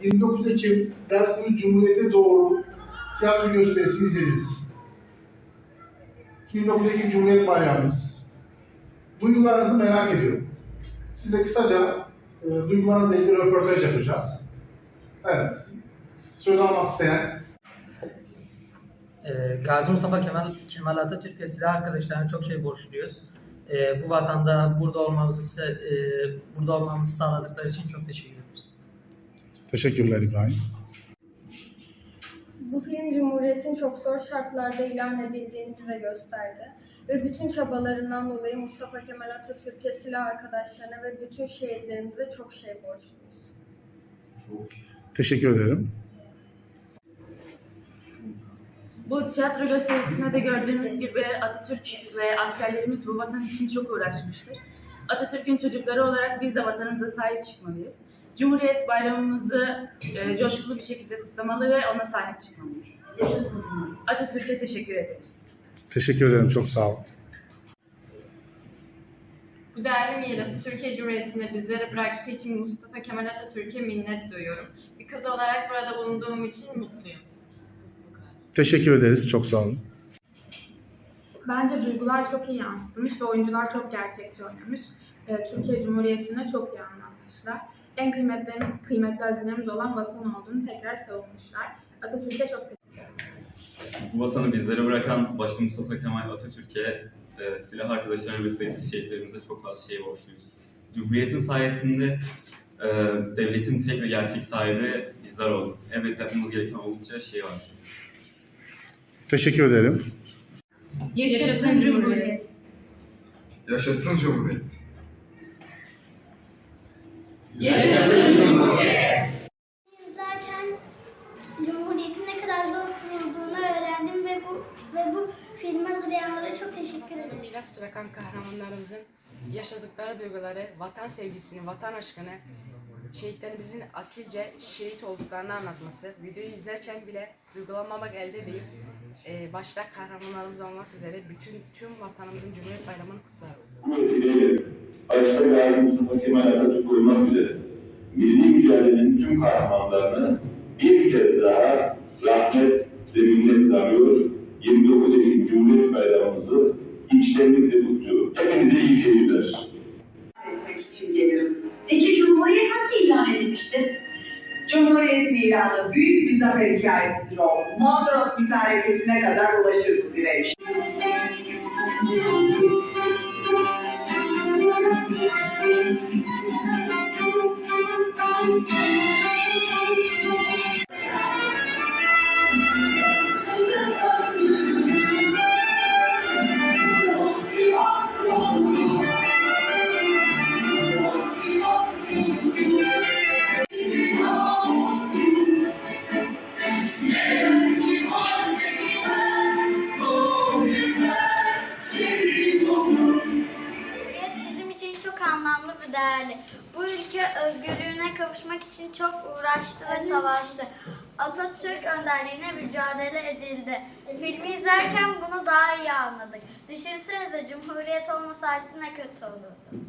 29 Ekim dersimiz Cumhuriyete Doğru tiyatro gösterisini izlediniz. 29 Ekim Cumhuriyet Bayramımız. Duygularınızı merak ediyorum. Size kısaca e, duygularınızla ilgili röportaj yapacağız. Evet. Söz almak isteyen Ee, Gazi Mustafa Kemal, Kemal Atatürk ve silah arkadaşlarına çok şey borçluyuz. Ee, bu vatanda burada olmamızı e, burada olmamızı sağladıkları için çok teşekkür ederiz. Teşekkürler İbrahim. Bu film Cumhuriyet'in çok zor şartlarda ilan edildiğini bize gösterdi. Ve bütün çabalarından dolayı Mustafa Kemal Atatürk'e, silah arkadaşlarına ve bütün şehitlerimize çok şey borçluyuz. Teşekkür ederim. Bu tiyatro gösterisinde de gördüğümüz gibi Atatürk ve askerlerimiz bu vatan için çok uğraşmıştır. Atatürk'ün çocukları olarak biz de vatanımıza sahip çıkmalıyız. Cumhuriyet bayramımızı e, coşkulu bir şekilde kutlamalı ve ona sahip çıkmalıyız. Atatürk'e teşekkür ederiz. Teşekkür ederim. Çok sağ olun. Bu değerli mirası Türkiye Cumhuriyeti'nde bizlere bıraktığı için Mustafa Kemal Atatürk'e minnet duyuyorum. Bir kız olarak burada bulunduğum için mutluyum. Teşekkür ederiz. Çok sağ olun. Bence duygular çok iyi yansıtılmış ve oyuncular çok gerçekçi oynamış. Ee, Türkiye Cumhuriyeti'ne çok iyi anlatmışlar. En kıymetli, kıymetli hazinemiz olan vatan olduğunu tekrar savunmuşlar. Atatürk'e çok teşekkür ederim. Bu vatanı bizlere bırakan başta Mustafa Kemal Atatürk'e, e, silah arkadaşlarına ve sayısız şehitlerimize çok fazla şey borçluyuz. Cumhuriyetin sayesinde e, devletin tek ve gerçek sahibi bizler olduk. Evet yapmamız gereken oldukça şey var. Teşekkür ederim. Yaşasın Cumhuriyet! Yaşasın Cumhuriyet. İzlerken Cumhuriyet'in ne kadar zor kurulduğunu öğrendim ve bu ve bu filmi hazırlayanlara çok teşekkür ederim. miras bırakan kahramanlarımızın yaşadıkları duyguları, vatan sevgisini, vatan aşkını, şehitlerimizin asilce şehit olduklarını anlatması, videoyu izlerken bile duygulanmamak elde değil, Ee, başta kahramanlarımız olmak üzere bütün tüm vatanımızın Cumhuriyet Bayramı'nı kutlarım. Bu vesileyle başta Gazi Mustafa Kemal Atatürk olmak üzere milli mücadelenin tüm kahramanlarını bir kez daha rahmet ve minnetle anıyor. 29 Ekim Cumhuriyet Bayramımızı içtenlikle kutluyorum. Hepinize iyi seyirler. etmek için gelirim. Peki Cumhuriyet nasıl ilan edilmiştir? Cumhuriyet miladı büyük bir zafer hikayesidir o. Mondros mütarekesine kadar ulaşır bu direnç. どうも。Çok anlamlı ve değerli. Bu ülke özgürlüğüne kavuşmak için çok uğraştı ve savaştı. Atatürk önderliğine mücadele edildi. Filmi izlerken bunu daha iyi anladık. Düşünsenize Cumhuriyet olmasaydı ne kötü olurdu.